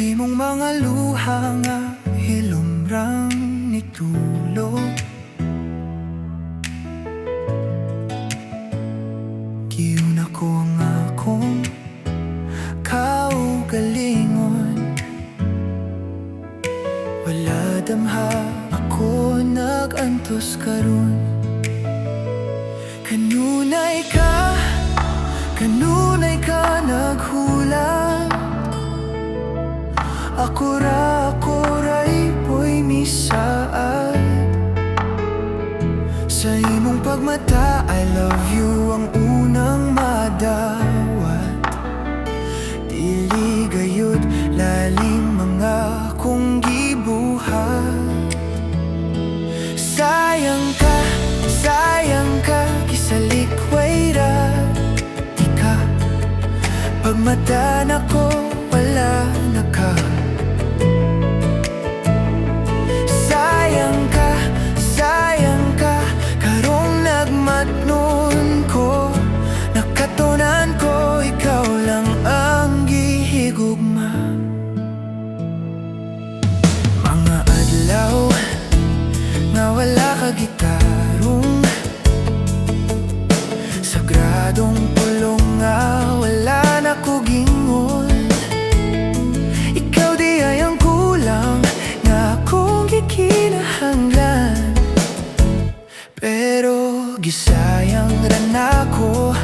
Imong mga luha nga hilumrang nitulog Giyon ako ang akong kaugalingon. Wala damha ako nagantos karon. Kanunay ka, kanunay ka naghulang Ako ra, ako ra'y po'y misaad Sa imong pagmata, I love you ang unang madawat Dili lalim mga kong gibuhat. Sayang ka, sayang ka Kisalikway ra. Di ka Pagmata na ko Wala na ka gikinahanglan Pero gisayang ra nako